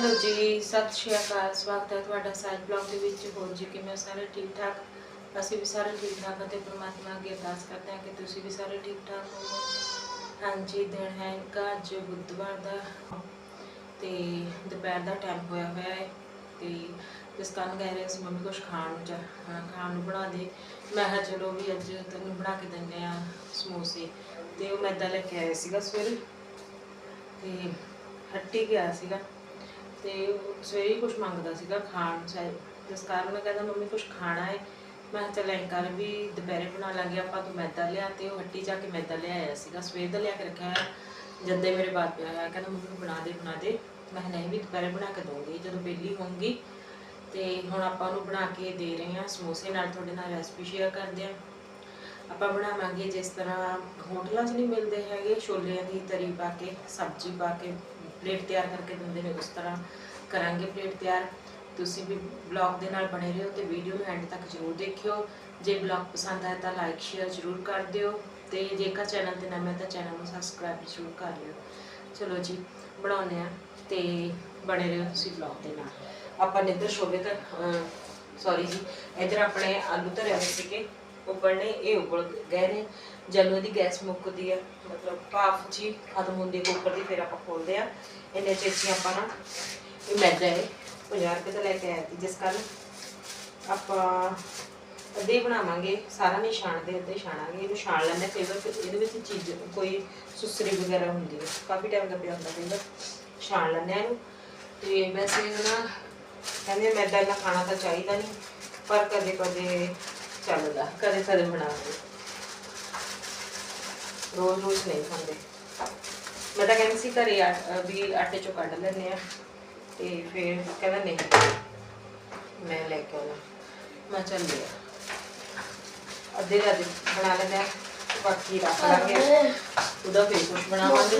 Hello ਜੀ, ਸਤਿ ਸ਼੍ਰੀ ਅਕਾਲ, ਸਵਾਗਤ ਹੈ ਤੁਹਾਡਾ ਸਾਈਡ ਬਲੌਗ ਦੇ ਵਿੱਚ। ਹੋਰ ਜੀ, ਕਿਵੇਂ ਸਾਰੇ ਠੀਕ ਠਾਕ ਅਸੀਂ ਵੀ ਸਾਰੇ ਠੀਕ ਠਾਕ ਅਤੇ ਪ੍ਰਮਾਤਮਾ ਅੱਗੇ ਅਰਦਾਸ ਕਰਦੇ ਹਾਂ ਕਿ ਤੁਸੀਂ ਵੀ ਸਾਰੇ ਠੀਕ ਠਾਕ ਹੋ ਹਾਂਜੀ, ਦਿਨ ਹੈ ਇਨਕਾ, ਅੱਜ ਬੁੱਧਵਾਰ ਦਾ ਤੇ ਦੁਪਹਿਰ ਦਾ ਟਾਈਮ ਹੋਇਆ ਹੋਇਆ ਹੈ ਤੇ ਜਿਸ ਕਾਰਨ ਕਹਿ ਰਹੇ ਸੀ, ਮੰਮੀ ਕੁਝ ਖਾਣ ਨੂੰ ਚਾ- ਖਾਣ ਨੂੰ ਬਣਾ ਦੇ। ਮੈਂ ਕਿਹਾ, ਚਲੋ ਵੀ ਅੱਜ ਤੈਨੂੰ ਬਣਾ ਕੇ ਦਿੰਦੇ ਆ ਸਮੋਸੇ। ਤੇ ਉਹ ਮੈਦਾ ਲੈ ਕੇ ਆਇਆ ਸੀਗਾ ਸਵੇਰੇ ਤੇ ਹੱਟੀ ਗਿਆ ਸੀਗਾ। ਤੇ ਸਵੇਰੇ ਹੀ ਕੁਝ ਮੰਗਦਾ ਸੀਗਾ ਖਾਣ ਨੂੰ ਚਾਹੇ ਜਿਸ ਕਾਰਨ ਮੈਂ ਕਹਿੰਦਾ, ਮੰਮੀ ਕੁਝ ਖਾਣਾ ਹੈ ਮੈਂ ਕਿਹਾ, ਚੱਲ ਐਂ ਕਰ ਵੀ ਦੁਪਹਿਰੇ ਬਣਾ ਲਾਂਗੇ ਆਪਾਂ, ਤੂੰ ਮੈਦਾ ਲਿਆ ਤੇ ਉਹ ਹੱਟੀ ਜਾ ਕੇ ਮੈਦਾ ਲਿਆਇਆ ਸੀਗਾ, ਸਵੇਰ ਦਾ ਲਿਆ ਕੇ ਰੱਖਿਆ ਹੋਇਆ, ਜਦੇ ਮੇਰੇ ਬਾਤ ਪਿਆ ਹੋਇਆ, ਕਹਿੰਦਾ, ਮੰਮੀ ਬਣਾ ਦੇ ਬਣਾ ਦੇ। ਮੈਂ ਕਿਹਾ, ਨਹੀਂ ਵੀ ਦੁਪਹਿਰੇ ਬਣਾ ਕੇ ਦਊਂਗੀ, ਜਦੋਂ ਵਿਹਲੀ ਹੋਊਂਗੀ ਤੇ ਹੁਣ ਆਪਾਂ ਉਹਨੂੰ ਬਣਾ ਕੇ ਦੇ ਰਹੇ ਹਾਂ, ਸਮੋਸੇ ਨਾਲ ਤੁਹਾਡੇ ਨਾਲ ਰੈਸਪੀ ਸ਼ੇਅਰ ਕਰਦੇ ਹਾਂ। ਆਪਾਂ ਬਣਾਵਾਂਗੇ ਜਿਸ ਤਰ੍ਹਾਂ, ਹੋਟਲਾਂ 'ਚ ਨਹੀਂ ਮਿਲਦੇ ਹੈਗੇ, ਛੋਲਿਆਂ ਦੀ ਤਰੀ ਪਾ ਕੇ, ਸਬਜ਼ੀ ਪਾ ਕੇ ਪਲੇਟ ਤਿਆਰ ਕਰਕੇ ਦਿੰਦੇ ਨੇ, ਉਸ ਤਰ੍ਹਾਂ ਕਰਾਂਗੇ ਪਲੇਟ ਤਿਆਰ। ਤੁਸੀਂ ਵੀ ਬਲੌਗ ਦੇ ਨਾਲ ਬਣੇ ਰਹੋ ਤੇ ਵੀਡੀਓ ਨੂੰ ਐਂਡ ਤੱਕ ਜ਼ਰੂਰ ਦੇਖਿਓ। ਜੇ ਬਲੌਗ ਪਸੰਦ ਆਇਆ ਤਾਂ ਲਾਈਕ, ਸ਼ੇਅਰ ਜ਼ਰੂਰ ਕਰ ਦਿਓ ਤੇ ਜੇਕਰ ਚੈਨਲ ਤੇ ਨਵੇਂ ਤਾਂ ਚੈਨਲ ਨੂੰ ਸਬਸਕ੍ਰਾਈਬ ਜ਼ਰੂਰ ਕਰ ਲਿਓ। ਚਲੋ ਜੀ, ਬਣਾਉਂਦੇ ਆ ਤੇ ਬਣੇ ਰਹੋ ਤੁਸੀਂ ਬਲੌਗ ਦੇ ਨਾਲ। ਆਪਾਂ ਨੇ ਇੱਧਰ ਛੋਲੇ ਤਾਂ ਸੌਰੀ ਜੀ, ਇੱਧਰ ਆਪਣੇ ਆਲੂ ਧਰੇ ਹੋਏ ਸੀਗੇ। ਉਬਲਣੇ ਇਹ ਉਬਲ ਗਏ ਨੇ। ਜਦੋਂ ਇਹਦੀ ਗੈਸ ਮੁੱਕਦੀ ਆ, ਮਤਲਬ ਭਾਫ ਜੀ ਖਤਮ ਹੁੰਦੀ ਕੁੱਕਰ ਦੀ, ਫਿਰ ਆਪਾਂ ਖੋਲਦੇ ਆ। ਇਹਨੇ ਚੇਚੀ ਆਪਾਂ ਨਾ ਇਹ ਮੈਦਾ ਹੈ 50 ਰੁਪਏ ਦਾ ਲੈ ਕੇ ਆਇਆ ਸੀ। ਜਿਸ ਕਾਰਨ ਆਪਾਂ ਅੱਧੇ ਬਣਾਵਾਂਗੇ, ਸਾਰਾ ਨਹੀਂ ਛਾਣਦੇ ਅੱਧੇ ਛਾਣਾਂਗੇ। ਇਹਨੂੰ ਛਾਣ ਲੈਂਦੇ ਕਈ ਵਾਰ ਇਹਦੇ ਵਿੱਚ ਚੀਜ਼, ਕੋਈ ਸੁਸਰੀ ਵਗੈਰਾ ਹੁੰਦੀ ਹੈ ਕਾਫੀ ਟਾਈਮ ਦਾ ਪਿਆ ਹੁੰਦਾ ਕਈ ਛਾਣ ਲੈਂਦੇ ਆ ਇਹਨੂੰ। ਤੇ ਵੈਸੇ ਨਾ, ਕਹਿੰਦੇ ਮੈਦਾ ਇੰਨਾ ਖਾਣਾ ਤਾਂ ਚਾਹੀਦਾ ਨਹੀਂ, ਪਰ ਕਦੇ ਕਦੇ ਚੱਲਦਾ ਕਦੇ ਕਦੇ ਬਣਾਉਂਦੇ ਰੋਜ਼ ਰੋਜ਼ ਨਹੀਂ ਖਾਂਦੇ। ਮੈਂ ਤਾਂ ਕਹਿੰਦੀ ਸੀ ਘਰੇ ਆ- ਵੀ ਆਟੇ ਚੋਂ ਕੱਢ ਲੈਂਦੇ ਆ ਤੇ ਫਿਰ ਕਹਿੰਦਾ ਨਹੀਂ ਮੈਂ ਲੈ ਕੇ ਆਉਣਾ ਮੈਂ ਚੱਲ ਲਿਆ। ਅੱਧੇ ਦਾ ਅੱਧੇ ਬਣਾ ਲੈਂਦੇ ਆ ਬਾਕੀ ਰੱਖ ਲਾਂਗੇ ਉਹਦਾ ਫੇਰ ਕੁਝ ਬਣਾਵਾਂਗੇ।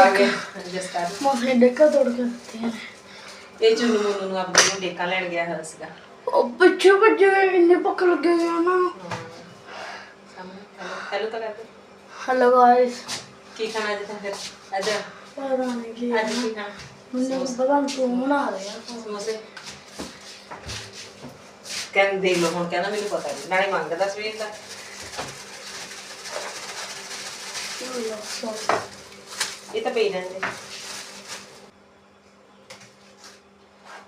ਆ ਗਿਆ ਜਿਸ ਕਾਰਨ ਮੋਸੇ ਡੱਕਾ ਤੋੜ ਕੇ ਦਿੱਤੇ ਨੇ ਇਹ ਚੁੰਨੂ ਮੁੰਨੂ ਨੂੰ ਆਪਣੇ ਨੂੰ ਡੇਕਾ ਲੈਣ ਗਿਆ ਹੋਇਆ ਸੀਗਾ। ਉਹ ਭੱਜੇ ਗਏ ਇੰਨੇ ਭੁੱਖ ਲੱਗੇ ਗਏ ਨਾ। ਹੈਲੋ ਤਾਂ ਕਰਦੇ ਹੈਲੋ ਗਾਇਸ ਕੀ ਖਾਣਾ ਅੱਜ ਤਾਂ ਫਿਰ? ਅੱਜ? ਪਤਾ ਨਹੀਂ ਕੀ ਅੱਜ ਕੀ ਖਾਣਾ। ਮੈਨੂੰ ਨਹੀਂ ਤੂੰ ਬਣਾ ਰਿਹਾ ਸਮੋਸੇ। ਕਹਿੰਦੇ ਦੇਖ ਲਓ ਹੁਣ ਕਹਿੰਦਾ ਮੈਨੂੰ ਪਤਾ ਨਹੀਂ ਨਾਲੇ ਮੰਗਦਾ ਸਵੇਰ ਦਾ। ਇਹ ਤਾਂ ਪਈ ਰਹਿੰਦੇ।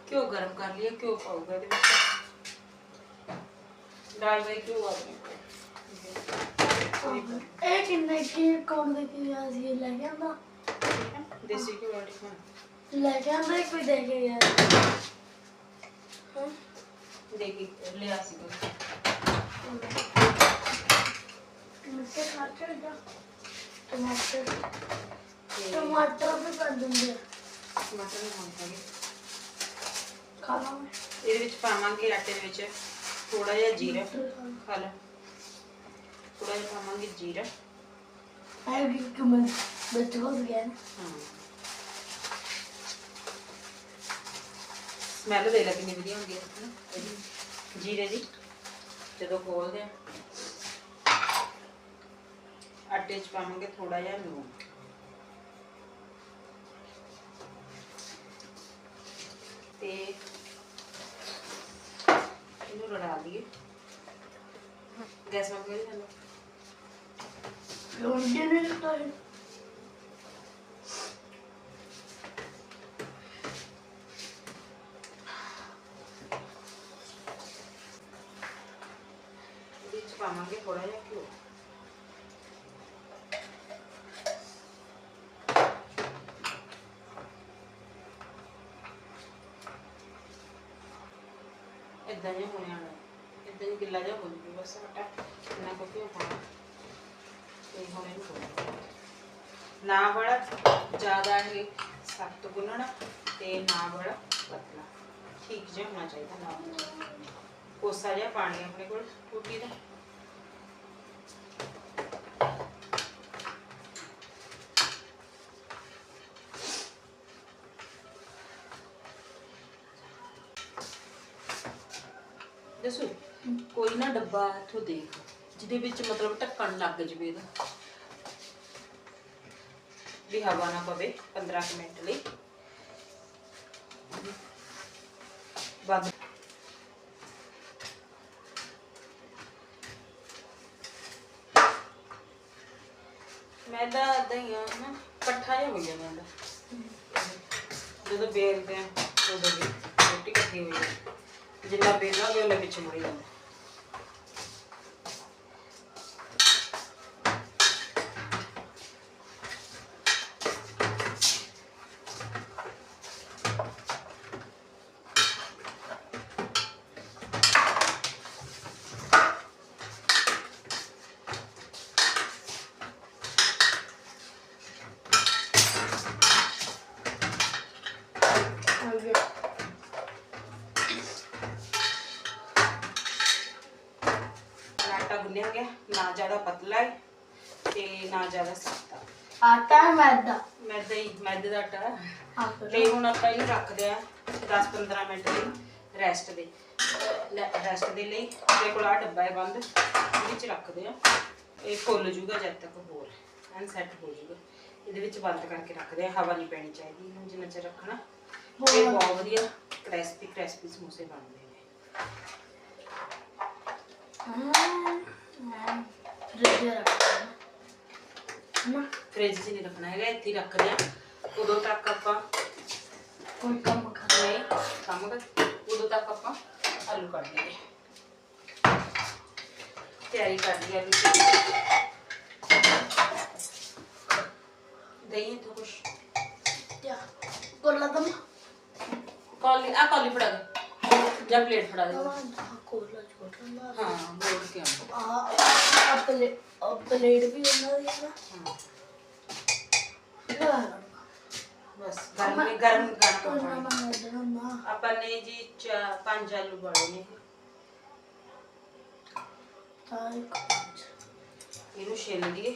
ਕਿਉਂ ਗਰਮ ਕਰ ਲਿਆ? ਕਿਉਂ ਪਾਊਗਾ ਇਹਦੇ ਵਿੱਚ? ਵੇ ਕਿਉਂ ਆ ਇਹ ਕਿੰਨੇ ਕੀ ਕੌਣ ਦੇ ਕੇ ਗਿਆ ਸੀ ਲੈ ਕੇ ਆਂਦਾ ਘਿਓ ਵਾਲੀ ਖਾਣਾ ਲੈ ਕੇ ਆਂਦਾ ਕੋਈ ਦੇ ਕੇ ਗਿਆ? ਕੇ ਲਿਆ ਸੀ ਕੋਈ। ਮਿਰਚ ਖਾਟਰ ਦਾ ਟਮਾਟਰ। ਟਮਾਟਰ ਵੀ ਪਾ ਦਿੰਦੇ ਆ। ਟਮਾਟਰ ਨੂੰ ਪਾਵਾਂਗੇ ਖਾ ਲਾਂ ਇਹਦੇ ਵਿੱਚ ਪਾਵਾਂਗੇ ਆਟੇ ਦੇ ਵਿੱਚ। ਥੋੜਾ ਜਿਹਾ ਜੀਰਾ ਖਾ ਲੈ। ਥੋੜਾ ਜਿਹਾ ਪਾਵਾਂਗੇ ਜੀਰਾ। ਕਮਨ ਵਿੱਚ ਹੋ ਗਿਆ ਨਾ। ਹਾਂ। ਸਮੈਲ ਦੇ ਲੈ ਕਿੰਨੀ ਵਧੀਆ ਹੁੰਦੀ ਹੈ ਨਾ ਇਹਦੀ ਜੀਰੇ ਦੀ। ਜਦੋਂ ਖੋਲਦੇ ਆ। ਆਟੇ 'ਚ ਪਾਵਾਂਗੇ ਥੋੜਾ ਜਿਹਾ ਲੂਣ। ਤੇ ਇਹਨੂੰ ਰਲਾ ਲਈਏ। ਗੈਸ ਬੰਦ ਕਰ ਲਓ ਹੁਣ ਕਿਹਨੇ ਦਿੱਤਾ ਇਹ? ਇਹਦੇ ਵਿੱਚ ਪਾਵਾਂਗੇ ਥੋੜਾ ਜਿਹਾ ਘਿਓ ਇਦਾਂ ਜਿਹਾ ਹੋਣਾ ਇਦਾਂ ਹੀ ਗਿੱਲਾ ਜਿਹਾ ਹੋ ਜੂਗਾ ਬਸ ਆਟਾ ਇੰਨਾ ਕੁ ਘਿਓ ਪਾਉਣਾ ਤੇ ਹੁਣ ਇਹਨੂੰ ਗੁੰਨਣਾ ਨਾ ਬੜਾ ਜ਼ਿਆਦਾ ਇਹ ਸਖਤ ਗੁੰਨਣਾ ਤੇ ਨਾ ਬੜਾ ਪਤਲਾ। ਠੀਕ ਜਿਹਾ ਹੋਣਾ ਚਾਹੀਦਾ ਨਾ ਕੋਸਾ ਜਿਹਾ ਪਾਣੀ ਆਪਣੇ ਕੋਲ, ਟੂਟੀ ਦਾ। ਡੱਬਾ ਇੱਥੋਂ ਦੇਖ, ਜਿਹਦੇ ਵਿੱਚ ਮਤਲਬ ਢੱਕਣ ਲੱਗ ਜਵੇ ਇਹਦਾ। ਵੀ ਹਵਾ ਨਾ ਪਵੇ 15 ਕੁ ਮਿੰਟ ਲਈ। ਵੱਧ ਮੈਦਾ ਏਦਾਂ ਹੀ ਆ ਨਾ ਇਕੱਠਾ ਜਿਹਾ ਹੋ ਜਾਂਦਾ ਮੈਦਾ ਜਦੋਂ ਬੇਲਦੇ ਆ, ਉਦੋਂ ਵੀ ਰੋਟੀ ਇਕੱਠੀ ਹੋ ਜਾਂਦੀ ਜਿੰਨਾ ਬੇਲਾਂਗੇ ਉਹਨੇ ਵਿੱਚ ਮੁੜੀ ਜਾਂਦਾ ਹੋ ਗਿਆ ਆਟਾ ਗੁੰਨਿਆ ਗਿਆ ਨਾ ਜ਼ਿਆਦਾ ਪਤਲਾ ਹੈ ਤੇ ਨਾ ਜ਼ਿਆਦਾ ਸਖਤ। ਆਟਾ ਹੈ ਮੈਦਾ? ਮੈਦਾ ਹੀ ਮੈਦੇ ਦਾ ਆਟਾ। ਹੈ। ਤੇ ਹੁਣ ਆਪਾਂ ਇਹਨੂੰ ਰੱਖਦੇ ਆ 10-15 ਮਿੰਟ ਲਈ ਰੈਸਟ ਦੇ। ਰੈਸਟ ਦੇ ਲਈ ਮੇਰੇ ਕੋਲ ਆ ਡੱਬਾ ਹੈ ਬੰਦ ਇਹਦੇ ਵਿੱਚ ਰੱਖਦੇ ਆ ਇਹ ਫੁੱਲ ਜੂਗਾ ਜਦ ਤੱਕ ਹੋਰ ਐਨ ਸੈੱਟ ਹੋ ਜੂਗਾ। ਇਹਦੇ ਵਿੱਚ ਬੰਦ ਕਰਕੇ ਰੱਖਦੇ ਆ ਹਵਾ ਨਹੀਂ ਪੈਣੀ ਚਾਹੀਦੀ ਇਹਨੂੰ ਜਿੰਨਾ ਚਿਰ ਰੱਖਣਾ। ਇਹ ਬਹੁਤ ਵਧੀਆ ਕ੍ਰਿਸਪੀ ਕ੍ਰਿਸਪੀ ਸਮੋਸੇ ਬਣਦੇ ਨੇ। ਹਾਂ ਫ੍ਰਿਜ ਰੱਖਣਾ ਨਾ ਫ੍ਰਿਜ 'ਚ ਨਹੀਂ ਰੱਖਣਾ ਹੈਗਾ ਇੱਥੇ ਹੀ ਰੱਖਦੇ ਆ ਉਦੋਂ ਤੱਕ ਆਪਾਂ ਕੋਈ ਕੰਮ ਕਰ ਨਹੀਂ ਕੰਮ ਕਰ ਉਦੋਂ ਤੱਕ ਆਪਾਂ ਆਲੂ ਕੱਢ ਲਈਏ। ਤਿਆਰੀ ਕਰ ਲਈ ਆਲੂ ਦੀ ਦਹੀਂ ਤੋਂ ਕੁਛ? ਜਾ ਕੋਲਾ ਦਮ ਕੌਲੀ ਆ ਕੌਲੀ ਫੜਾ ਦੇ ਜਾਂ ਪਲੇਟ ਫੜਾ ਦੇ। ਕੋਲਾ ਛੋਟਾ ਨਾ ਹਾਂ ਮੋੜ ਕੇ ਆ ਪਲੇ ਪਲੇਟ ਵੀ ਉਹਨਾਂ ਦੀ ਹੈ। ਹਾਂ ਨਾ ਬਸ ਗਰਮ ਨੇ ਆਪਾਂ ਨੇ ਜੀ ਪੰਜ ਆਲੂ ਬਾਲੇ ਨੇ। ਤਾਂ ਇਹਨੂੰ ਛਿੱਲ ਲਈਏ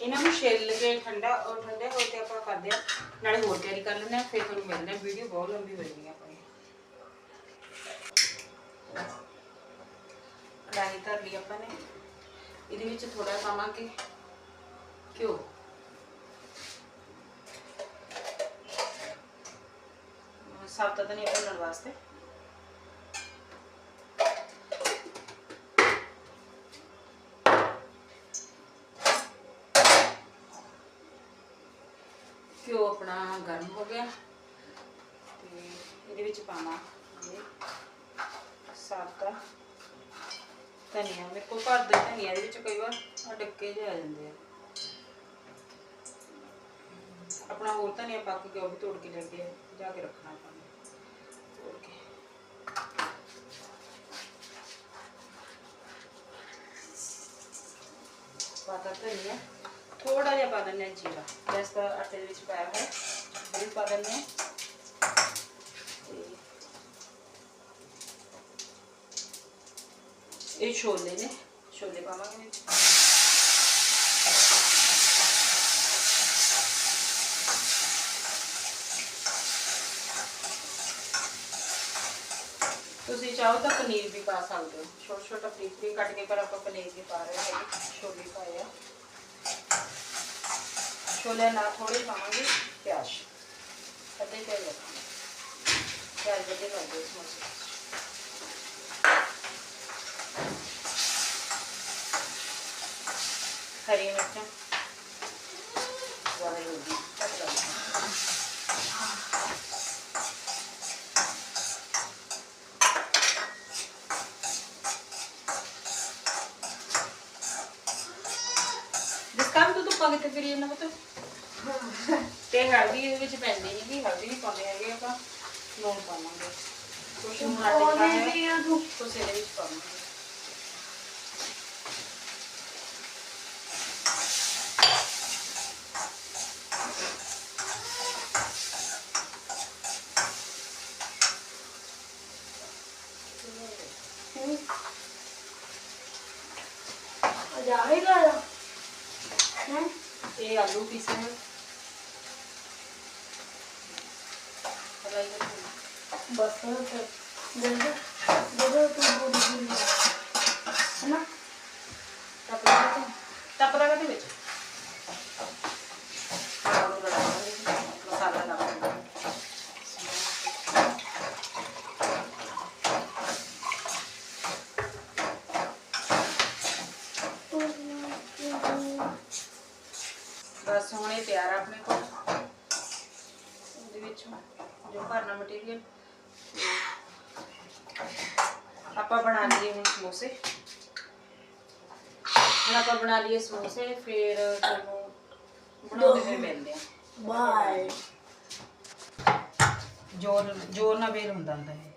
ਇਹਨਾਂ ਨੂੰ ਛਿੱਲ ਕੇ ਠੰਡਾ, ਉਹ ਠੰਡੇ ਹੋਏ ਤੇ ਆਪਾਂ ਕਰਦੇ ਆ ਨਾਲੇ ਹੋਰ ਤਿਆਰੀ ਕਰ ਲੈਂਦੇ ਆ ਫਿਰ ਤੁਹਾਨੂੰ ਮਿਲਦੇ ਆ ਵੀਡੀਓ ਬਹੁਤ ਲੰਬੀ ਹੋ ਜਾਣੀ ਆਪਣੀ ਕੜਾਹੀ ਧਰ ਲਈ ਆਪਾਂ ਨੇ। ਇਹਦੇ ਵਿੱਚ ਥੋੜਾ ਪਾਵਾਂਗੇ ਘਿਓ। ਸਾਬਤਾ ਨਹੀਂ ਭੁੰਨਣ ਵਾਸਤੇ। ਘਿਓ ਆਪਣਾ ਗਰਮ ਹੋ ਗਿਆ ਤੇ ਇਹਦੇ ਵਿੱਚ ਪਾਣਾ ਸਾਬਤਾ ਧਨੀਆ। ਮੇਰੇ ਕੋਲ ਘਰ ਦਾ ਧਨੀਆ ਦੇ ਵਿੱਚ ਕਈ ਵਾਰ ਆ ਡੱਕੇ ਜਿਹੇ ਆ ਜਾਂਦੇ ਆ। ਆਪਣਾ ਹੋਰ ਧਨੀਆ ਪੱਕ ਗਿਆ ਉਹ ਵੀ ਤੋੜ ਕੇ ਲੈ ਕੇ ਜਾ ਕੇ ਰੱਖਣਾ ਆਪਾਂ ਤੋੜ ਕੇ। ਪਾਤਾ ਧਨੀਆ। ਥੋੜਾ ਜਿਹਾ ਪਾ ਦਿੰਦੇ ਹਾਂ ਜੀਰਾ ਜਿਸ ਦਾ ਆਟੇ ਦੇ ਵਿੱਚ ਪਾਇਆ ਹੋਇਆ ਇਹ ਵੀ ਪਾ ਦਿੰਦੇ ਹਾਂ ਤੇ ਇਹ ਛੋਲੇ ਨੇ ਛੋਲੇ ਪਾਵਾਂਗੇ ਵਿੱਚ ਤੁਸੀਂ ਚਾਹੋ ਤਾਂ ਪਨੀਰ ਵੀ ਪਾ ਸਕਦੇ ਹੋ ਛੋਟਾ ਛੋਟਾ ਪੀਸ ਵੀ ਕੱਟ ਕੇ ਪਰ ਆਪਾਂ ਪਨੀਰ ਵੀ ਪਾ ਰਹੇ ਹਾਂ ਛੋਲੇ ਪਾਏ ਆ ਛੋਲੇ ਨਾਲ ਥੋੜੇ ਪਾਵਾਂਗੇ ਪਿਆਜ਼ ਅੱਧੇ ਪਿਆਜ਼ ਰੱਖਾਂਗੇ ਪਿਆਜ਼ ਵੱਡੇ ਲੱਗਦੇ ਇਸ ਮਸਾਲੇ ਹਰੀ ਮਿਰਚਾਂ ਵਾਹਿਗੁਰੂ ਜੀ ਕੱਟ ਲਓ ਜਿਸ ਕੰਮ ਤੋਂ ਧੁੱਪਾਂ ਕਿਤੇ ਫਿਰੀ ਜਾਂਦਾ ਪੁੱਤ ਤੇ ਹਲਦੀ ਇਹਦੇ ਵਿੱਚ ਪੈਂਦੀ ਨਹੀਂ ਕਿ ਹਲਦੀ ਵੀ ਪਾਉਂਦੇ ਹੈਗੇ ਆਪਾਂ। ਲੂਣ ਪਾਵਾਂਗੇ। ਕੁਛ ਨੂੰ ਆ ਤੂੰ। ਕੁਛ ਇਹਦੇ ਵਿੱਚ ਪਾਵਾਂਗੇ ਆ ਜਾਏਗਾ ਹੈ ਇਹ ਆਲੂ ਪੀਸੇ ਹੋਏ ਹਲਾਈ ਰੱਖੋ। ਬਸ ਫਿਰ ਜਦੋਂ ਜਦੋਂ ਤੂੰ ਪੂਰੀ ਪੂਰੀ ਹੈ ਨਾ ਟੱਪਦਾ ਕਦੇ ਵਿੱਚ ਹਾਂ ਉਹਨੂੰ ਲੜਾਵਾਂਗੇ ਮਸਾਲਾ ਲਾਵਾਂਗੇ ਬਸ ਹੁਣ ਇਹ ਤਿਆਰ ਆ ਆਪਣੇ ਕੋਲ ਉਹਦੇ ਵਿੱਚ ਜੋ ਭਰਨਾ ਮਟੀਰੀਅਲ ਆਪਾਂ ਬਣਾ ਲਈਏ ਹੁਣ ਸਮੋਸੇ ਹੁਣ ਆਪਾਂ ਬਣਾ ਲਈਏ ਸਮੋਸੇ ਫਿਰ ਤੁਹਾਨੂੰ ਬਣਾਉਂਦੇ ਹੋਏ ਮਿਲਦੇ ਆ। ਬਾਏ। ਜੋਰ ਜੋਰ ਨਾਲ ਵੇਲ ਹੁੰਦਾ ਹੁੰਦਾ ਹੈ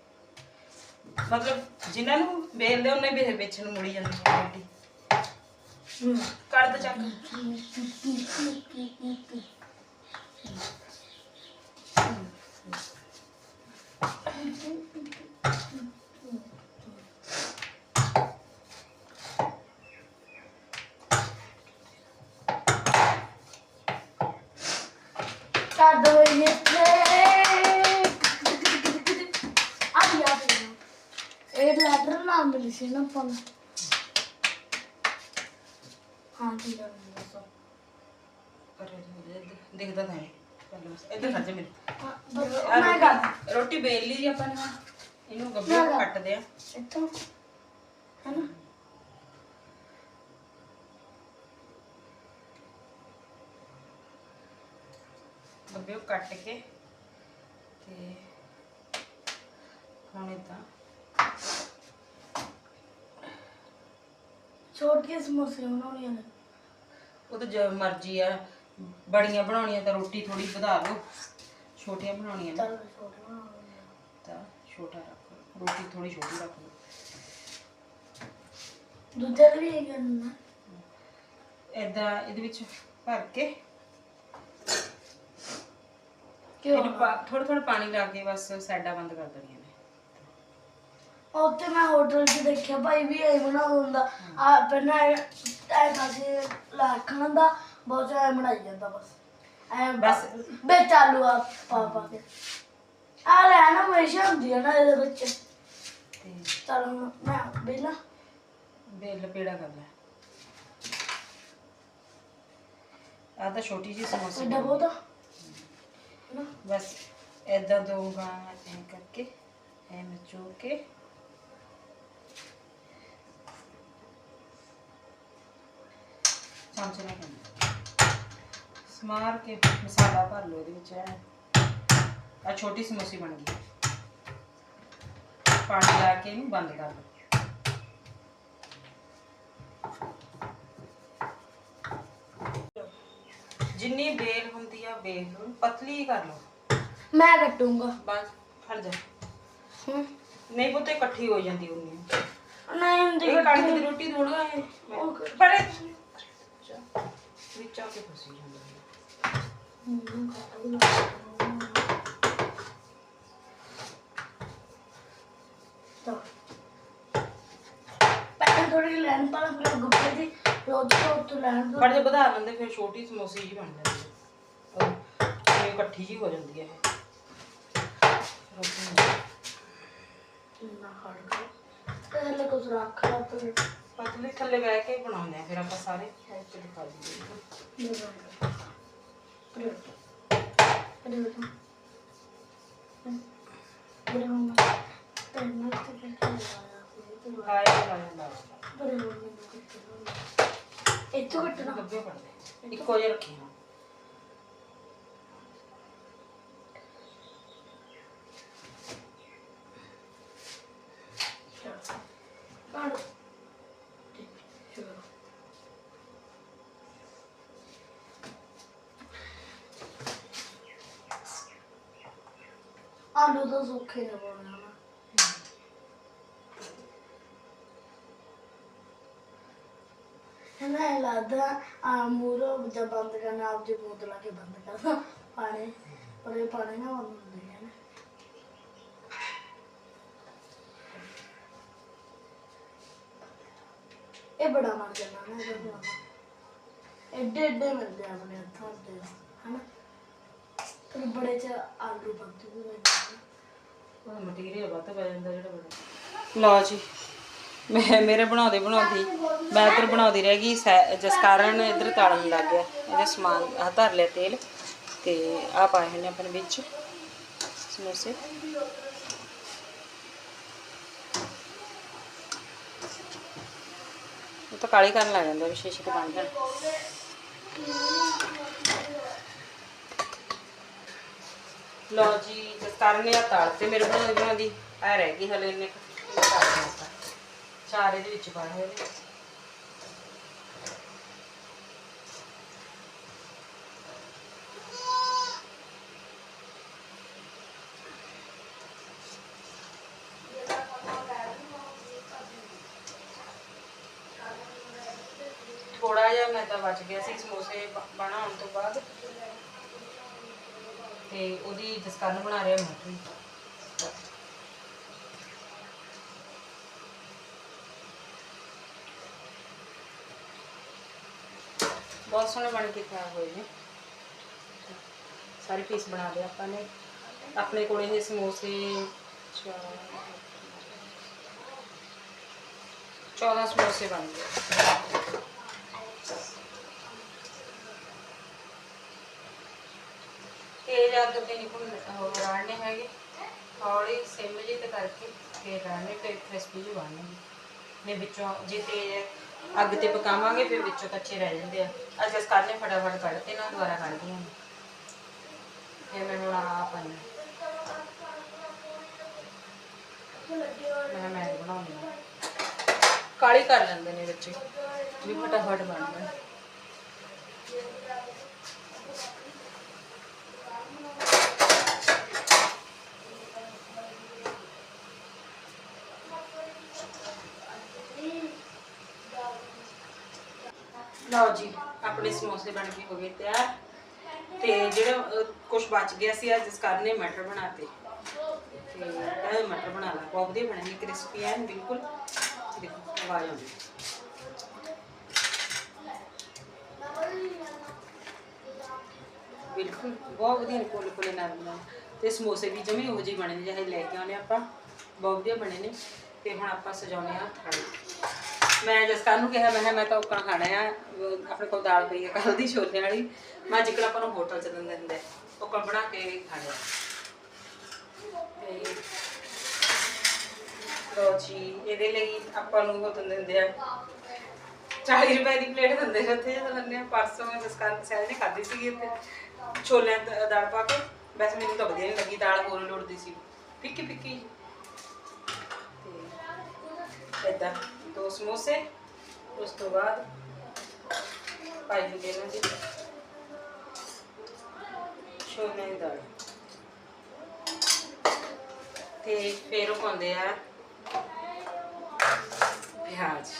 ਮਤਲਬ ਜਿਨ੍ਹਾਂ ਨੂੰ ਵੇਲਦੇ ਉਹਨੇ ਵੀ ਵਿੱਚ ਨੂੰ ਮੁੜੀ ਜਾਂਦੀ ਹੈ ਰੋਟੀ। ਕੱਢ ਦੇ ਚੱਕ ਦੋ ਇਹ ਤੇ ਆ ਗਿਆ ਇਹ ਲੈਟਰ ਨਾਮ ਮਿਲੀ ਸੀ ਨਾ ਆਪਾਂ ਨੂੰ। ਹਾਂ ਠੀਕ ਹੈ ਦੱਸੋ ਦਿਖਦਾ ਤਾਂ ਹੈ ਇੱਧਰ ਖੜ ਜਾ ਮੇਰੇ। ਆਹ ਮੈਂ ਕਰ ਰੋਟੀ- ਵੇਲ ਲਈ ਜੀ ਆਪਾਂ ਨੇ ਹੁਣ। ਇਹਨੂੰ ਮੈਂ ਕਰ- ਕੱਟਦੇ ਆ। ਇੱਥੋਂ। ਹੈ ਨਾ ਗੱਬੇ ਕੱਟ ਕੇ ਤੇ ਹੁਣ ਇਦਾਂ ਛੋਟੀਆਂ ਸਮੋਸੇ ਬਣਾਉਣੀਆਂ ਨੇ। ਉਹ ਤਾਂ ਜੋ ਮਰਜ਼ੀ ਆ ਬੜੀਆਂ ਬਣਾਉਣੀਆਂ ਤਾਂ ਰੋਟੀ ਥੋੜੀ ਵਧਾ ਲਓ ਛੋਟੀਆਂ ਬਣਾਉਣੀਆਂ ਨੇ। ਚੱਲ ਛੋਟੀਆਂ ਬਣਾਉਣੀਆਂ ਤਾਂ ਛੋਟਾ ਰੱਖ ਰੋਟੀ ਥੋੜੀ ਛੋਟੀ ਰੱਖ ਦੂਜਾ ਵੀ ਇਹ ਕਰਨਾ ਏਦਾਂ ਇਹਦੇ ਵਿੱਚ ਭਰ ਕੇ ਕਿਉਂ ਥੋੜਾ ਥੋੜਾ ਪਾਣੀ ਲਾ ਕੇ ਬਸ ਸਾਈਡਾਂ ਬੰਦ ਕਰ ਦੇਣੀਆਂ ਨੇ। ਉੱਥੇ ਮੈਂ ਹੋਟਲ 'ਚ ਦੇਖਿਆ ਭਾਈ ਵੀ ਐ ਬਣਾ ਦਿੰਦਾ ਆ ਪਹਿਲਾਂ ਐ ਕਾਸੇ ਰੱਖਣ ਦਾ ਬਹੁਤ ਐ ਬਣਾਈ ਜਾਂਦਾ ਬਸ। ਐ ਬਸ। ਵਿੱਚ ਆਲੂ ਆ ਪਾ ਪਾ ਕੇ। ਆ ਲੈ ਨਾ ਹਮੇਸ਼ਾ ਹੁੰਦੀ ਆ ਨਾ ਇਹਦੇ ਵਿੱਚ। ਤੇ ਚਲ ਮੈਂ ਬੇਲਾ ਬੇਲ ਲਪੇੜਾ ਕਰ ਲੈ। ਆ ਤਾਂ ਛੋਟੀ ਜਿਹੀ ਸਮੋਸੇ ਐਡਾ ਬਹੁਤਾ ਨਾ ਬਸ ਏਦਾਂ ਦੋ ਗਾਂ ਐਂ ਕਰਕੇ ਐ ਨਿਚੋੜ ਕੇ ਚਮਚੇ ਨਾਲ ਕਰਨਾ ਸਮਾਰ ਕੇ ਮਸਾਲਾ ਭਰ ਲਓ ਇਹਦੇ ਵਿੱਚ ਐ। ਆ ਛੋਟੀ ਸਮੋਸੀ ਬਣ ਗਈ। ਪਾਣੀ ਲਾ ਕੇ ਇਹਨੂੰ ਬੰਦ ਕਰ ਲਓ ਜਿੰਨੀ ਬੇਲ ਹੁੰਦੀ ਆ ਬੇਲ ਨੂੰ ਪਤਲੀ ਕਰ ਲਓ। ਮੈਂ ਕੱਟੂੰਗਾ। ਬਸ ਖੜ ਜਾ। ਹੂੰ। ਨਹੀਂ ਪੁੱਤੇ ਇਕੱਠੀ ਹੋ ਜਾਂਦੀ ਉਹਨੀ ਨਹੀਂ ਹੁੰਦੀ ਇਹ ਕਣਕ ਦੀ ਰੋਟੀ ਥੋੜਾ ਹੈ ਪਰ ਵਿੱਚ ਆ ਕੇ ਫਸੀ ਜਾਂਦਾ ਹੈ। ਪਹਿਲਾਂ ਥੋੜੀ ਲੈਣ ਪਾ ਫਿਰ ਗੁੱਪੇ ਦੀ ਰੋਜ਼ ਤੋਂ ਉੱਤੋਂ ਲੈਣ ਤੋਂ ਪਰ ਜੇ ਵਧਾ ਲੈਂਦੇ ਫਿਰ ਛੋਟੀ ਸਮੋਸੀ ਜੀ ਬਣ ਜਾਂਦੀ ਹੈ ਉਹ ਇਹ ਇਕੱਠੀ ਜੀ ਹੋ ਜਾਂਦੀ ਹੈ ਇਹ ਨੂੰ ਖੜ ਕੇ ਤੇ ਹਲੇ ਕੁਝ ਰੱਖ ਲਾ ਤੇ ਪਤਲੀ ਥੱਲੇ ਬਹਿ ਕੇ ਬਣਾਉਂਦੇ ਆ ਫਿਰ ਆਪਾਂ ਸਾਰੇ ਇੱਥੇ ਦਿਖਾ ਦਈਏ। ਲਾ ਇੱਥੋਂ ਕੱਟਣਾ। ਪੜਦੇ ਇੱਕੋ ਜਿਹਾ ਰੱਖੀ ਹਾਂ ਆਲੂ ਤਾਂ ਸੁੱਕੇ ਨੇ ਪਾਉਣਾ ਨਾ ਹਨਾ ਲੱਗਦਾ ਆ ਮੂਰੋ ਜਦ ਬੰਦ ਕਰਨਾ ਆਪ ਜੀ ਬੋਤਲ ਲਾ ਕੇ ਬੰਦ ਕਰਨਾ ਪਾਣੀ ਪਰ ਇਹ ਪਾਣੀ ਨਾ ਬੰਦ ਹੁੰਦੇ ਹੈ ਨਾ ਇਹ ਬੜਾ ਮਰ ਜਾਣਾ ਨਾ ਇਹਦਾ ਬਣਾਉਣਾ ਐਡੇ ਐਡੇ ਮਿਲਦੇ ਆ ਆਪਣੇ ਹੱਥਾਂ ਦੇ ਹਨਾ ਬੜੇ ਚ ਆਲੂ ਬੰਦ ਵੀ ਮਿਲਦੇ ਉਹ ਮਟੀਰੀਅਲ ਵੱਧ ਪੈ ਜਾਂਦਾ ਜਿਹੜਾ ਬੜਾ। ਲਓ ਜੀ ਮੈਂ ਮੇਰੇ ਬਣਾਉਂਦੇ ਬਣਾਉਂਦੀ ਮੈਂ ਇੱਧਰ ਬਣਾਉਂਦੀ ਰਹਿ ਗਈ ਸੈ- ਜਿਸ ਕਾਰਨ ਇੱਧਰ ਤਲਣ ਲੱਗ ਗਿਆ। ਇਹਦੇ ਸਮਾਨ ਆ ਧਰ ਲਿਆ ਤੇਲ ਤੇ ਆ ਪਾਏ ਹੋਏ ਨੇ ਆਪਣੇ ਵਿੱਚ ਸਮੋਸੇ। ਉਹ ਤਾਂ ਕਾਲੀ ਕਰਨ ਲੱਗ ਜਾਂਦਾ ਵਿਸ਼ੇਸ਼ ਤੇ। ਬਣ ਜਾਣ ਲਓ ਜੀ ਜਿਸ ਆ ਤਾਲ ਤੇ ਮੇਰੇ ਬਣਾਉਂਦੀ ਬਣਾਉਂਦੀ ਆ ਰਹਿ ਗਈ ਹਲੇ ਇਹਨੇ ਚਾਰ ਇਹਦੇ ਵਿੱਚ ਪਾਏ ਹੋਏ ਨੇ। ਥੋੜਾ ਜਿਹਾ ਮੈਂ ਤਾਂ ਬਚ ਗਿਆ ਸੀ ਸਮੋਸੇ ਬਣਾਉਣ ਤੋਂ ਬਾਅਦ। ਤੇ ਉਹਦੀ ਜਸਕਰਨ ਬਣਾ ਰਿਹਾ ਮਟਰੀ ਬਹੁਤ ਸੋਹਣੇ ਬਣ ਕੇ ਤਿਆਰ ਹੋਏ ਨੇ। ਸਾਰੇ ਪੀਸ ਬਣਾ ਲਏ ਆਪਾਂ ਨੇ। ਆਪਣੇ ਕੋਲ ਇਹ ਸਮੋਸੇ ਚਾਰ- 14 ਸਮੋਸੇ ਬਣ ਗਏ। ਤੇਜ਼ ਅੱਗ ਤੇ ਨਹੀਂ ਭੁੰਨ ਉਹ ਰਾੜਨੇ ਹੈਗੇ। ਹੌਲੀ ਸਿਮ ਜੀ ਤੇ ਕਰਕੇ ਫੇਰ ਰਾੜਨੇ, ਫਿਰ ਕ੍ਰਿਸਪੀ ਜਿਹੇ ਬਣਨਗੇ ਨੇ ਵਿੱਚੋਂ ਜੇ ਤੇਜ਼ ਅੱਗ ਤੇ ਪਕਾਵਾਂਗੇ, ਫਿਰ ਵਿੱਚੋਂ ਕੱਚੇ ਰਹਿ ਜਾਂਦੇ ਆ। ਅੱਜ ਇਸ ਕਰਨੇ ਫਟਾਫਟ ਕੱਢ ਨਾ ਦੁਬਾਰਾ ਕੱਢਦੀਆਂ ਨੇ ਫਿਰ ਮੈਂ ਹੁਣ ਆ ਪਾਈ ਮੈਂ ਮੈਂ ਬਣਾਉਣੀ ਕਾਲੀ ਕਰ ਲੈਂਦੇ ਨੇ ਬੱਚੇ। ਵੀ ਫਟਾਫਟ ਬਣ ਜਾਣ। ਲਓ ਜੀ, ਆਪਣੇ ਸਮੋਸੇ ਬਣ ਕੇ ਹੋ ਗਏ ਤਿਆਰ। ਤੇ ਜਿਹੜਾ ਕੁਝ ਬਚ ਗਿਆ ਸੀ ਅੱਜ ਇਸ ਕਾਰਨ ਮਟਰ ਬਣਾਤੇ। ਤੇ ਇਹ ਮਟਰ ਬਣਾ ਲਾ, ਬਹੁਤ ਵਧੀਆ ਬਣੇ ਨੇ, ਕ੍ਰਿਸਪੀ ਐਨ, ਬਿਲਕੁਲ। ਦੇਖੋ, ਆਵਾਜ਼ ਆਉਂਦੀ ਬਿਲਕੁਲ, ਬਹੁਤ ਵਧੀਆ ਕੋਲੇ ਕੋਲੇ ਨਰਮ ਤੇ ਸਮੋਸੇ ਵੀ ਜਮੇ ਉਹੋ ਜਿਹੇ ਬਣੇ ਨੇ, ਜਿਹੇ ਲੈ ਕੇ ਆਉਨੇ ਆਪਾਂ। ਬਹੁਤ ਵਧੀਆ ਬਣੇ ਨੇ। ਤੇ ਹੁਣ ਆਪਾਂ ਸਜਾਉਣੇ ਆ ਥਾਲੀ। ਮੈਂ ਜਸਕਰ ਨੂੰ ਕਿਹਾ, ਮੈਂ ਕਿਹਾ, ਮੈਂ ਤਾਂ ਉੱਕਾ ਖਾਣਾ ਆ, ਅਹ ਆਪਣੇ ਕੋਲ ਦਾਲ ਪਈ ਹੈ ਕੱਲ ਦੀ ਛੋਲੇ ਵਾਲੀ। ਮੈਂ ਜਿੱਕਣ ਆਪਾਂ ਨੂੰ ਹੋਟਲ ਚ ਦਿੰਦੇ ਹੁੰਦੇ ਉੱਕਾ ਬਣਾ ਕੇ ਖਾਣਾ ਤੇ ਲੋ ਜੀ, ਇਹਦੇ ਲਈ ਆਪਾਂ ਨੂੰ ਉਹ ਦਿੰਦੇ ਹੁੰਦੇ ਆ 40 ਰੁਪਏ ਦੀ ਪਲੇਟ ਦਿੰਦੇ ਨੇ ਉੱਥੇ, ਜਦੋਂ ਲੈਂਦੇ ਪਰਸੋਂ ਮੈਂ ਜਸਕਰ ਸਹਿਜ ਨੇ ਖਾਧੀ ਸੀਗੀ ਉੱਥੇ ਛੋਲਿਆਂ ਦੀ ਦਾਲ ਪਾ ਕੇ। ਵੈਸੇ ਮੈਨੂੰ ਤਾਂ ਵਧੀਆ ਨਹੀਂ ਲੱਗੀ, ਦਾਲ ਹੋਰ ਲੋੜਦੀ ਸੀ। ਫਿੱਕੀ ਫਿੱਕੀ ਤੇ ਏਦਾਂ। ਦੋ ਸਮੋਸੇ, ਉਸ ਤੋਂ ਬਾਅਦ ਪਾਈ ਦੇਣਾ ਜੀ ਛੋਲੇ ਦੀ ਦਾਲ। ਤੇ ਫਿਰ ਉਹ ਪਾਉਂਦੇ ਆ ਪਿਆਜ਼।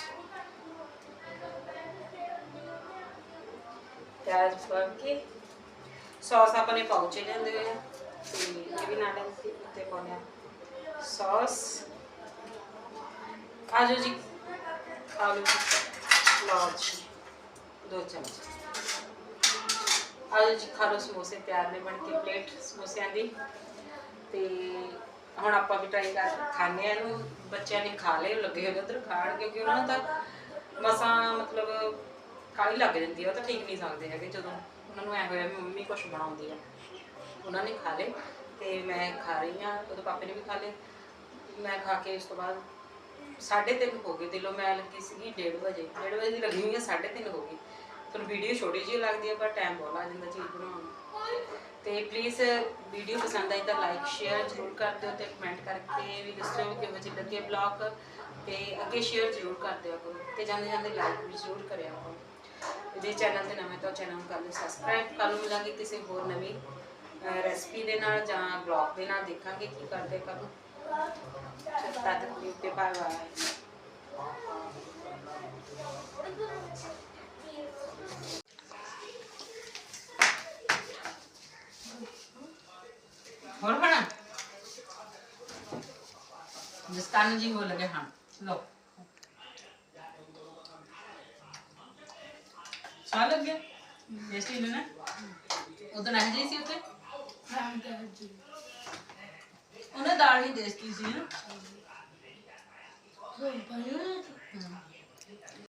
ਪਿਆਜ਼ ਪਾ ਕੇ ਸੌਸ ਆਪਣੇ ਪਾਉਚੇ ਲੈਂਦੇ ਹੋਏ ਆ, ਤੇ ਇਹ ਵੀ ਨਾਲ ਉੱਤੇ ਪਾਉਂਦੇ ਆ। ਸੌਸ। ਆਜੋ ਜੀ। ਆਲੂ ਲਓ ਜੀ ਦੋ ਚਮਚ ਆਜੋ ਜੀ ਖਾ ਲਓ ਸਮੋਸੇ ਤਿਆਰ ਨੇ ਬਣ ਕੇ ਪਲੇਟ ਸਮੋਸਿਆਂ ਦੀ। ਤੇ ਹੁਣ ਆਪਾਂ ਵੀ ਟਰਾਈ ਕਰ ਖਾਣੇ ਆ ਇਹਨੂੰ। ਬੱਚਿਆਂ ਨੇ ਖਾ ਲਏ, ਲੱਗੇ ਹੋਏ ਉਧਰ ਖਾਣ ਕਿਉਂਕਿ ਉਹਨਾਂ ਨੂੰ ਤਾਂ ਮਸਾਂ ਮਤਲਬ ਕਾਲੀ ਲੱਗ ਜਾਂਦੀ ਆ, ਉਹ ਤਾਂ ਠੀਕ ਨਹੀਂ ਸਕਦੇ ਹੈਗੇ ਜਦੋਂ ਉਹਨਾਂ ਨੂੰ ਐ ਹੋਇਆ ਵੀ ਮੰਮੀ ਕੁਝ ਬਣਾਉਂਦੀ ਆ। ਉਹਨਾਂ ਨੇ ਖਾ ਲਏ ਤੇ ਮੈਂ ਖਾ ਰਹੀ ਆ ਉਹਦੇ ਪਾਪੇ ਨੇ ਵੀ ਖਾ ਲਏ। ਮੈਂ ਖਾ ਕੇ ਉਸ ਤੋਂ ਬਾਅਦ ਸਾਢੇ ਤਿੰਨ ਹੋ ਗਏ। ਦਿਲੋਂ ਮੈਂ ਲੱਗੀ ਸੀਗੀ 1:30 ਵਜੇ। 1:30 ਵਜੇ ਦੀ ਲੱਗੀ ਹੋਈ ਹੈ 3:30 ਹੋ ਗਈ। ਤੁਹਾਨੂੰ ਵੀਡੀਓ ਛੋਟੀ ਜਿਹੀ ਲੱਗਦੀ ਹੈ ਪਰ ਟਾਈਮ ਬਹੁਤ ਲੱਗ ਜਾਂਦਾ ਚੀਜ਼ ਬਣਾਉਣ ਨੂੰ। ਤੇ ਪਲੀਜ਼ ਵੀਡੀਓ ਪਸੰਦ ਆਈ ਤਾਂ ਲਾਈਕ ਸ਼ੇਅਰ ਜ਼ਰੂਰ ਕਰ ਦਿਓ ਤੇ ਕਮੈਂਟ ਕਰਕੇ ਵੀ ਦੱਸਿਓ ਕਿ ਕਿਹੋ ਜਿਹੇ ਲੱਗੇ ਬਲੌਗ ਤੇ ਅੱਗੇ ਸ਼ੇਅਰ ਜ਼ਰੂਰ ਕਰ ਦਿਓ ਕਰੋ। ਤੇ ਜਾਂਦੇ ਜਾਂਦੇ ਲਾਈਕ ਵੀ ਜ਼ਰੂਰ ਕਰਿਆ ਕਰੋ। ਤੇ ਜੇ ਚੈਨਲ ਤੇ ਨਵੇਂ ਤਾਂ ਚੈਨਲ ਨੂੰ ਕਰ ਲਓ ਸਬਸਕ੍ਰਾਈਬ ਕੱਲ ਨੂੰ ਮਿਲਾਂਗੇ ਕਿਸੇ ਹੋਰ ਨਵੀਂ ਰੈਸਪੀ ਦੇ ਨਾਲ ਜਾਂ ਬਲੌਗ ਦੇ ਨਾਲ ਦੇਖਾਂਗੇ ਕੀ ਕਰਦੇ ਕਦੋਂ ਤਦ ਤੱਕ ਲਈ ਤੇ ਬਾਏ ਬਾਏ ਹੋਰ ਬਣਾ ਜਿਸ ਕਾਰਨ ਜੀ ਹੋ ਲਗੇ ਹਾਂ ਲੋ ਸਵਾਦ ਲੱਗ ਗਿਆ ਟੇਸਟੀ ਨਾ ਉਦੋਂ ਨਾ ਜੀ ਸੀ ਉੱਤੇ ਹਾਂ ਤਾਂ ਜੀ ਉਹਨੇ ਦਾਲ ਨਹੀਂ ਦੇਸਤੀ ਸੀ। ਨਾ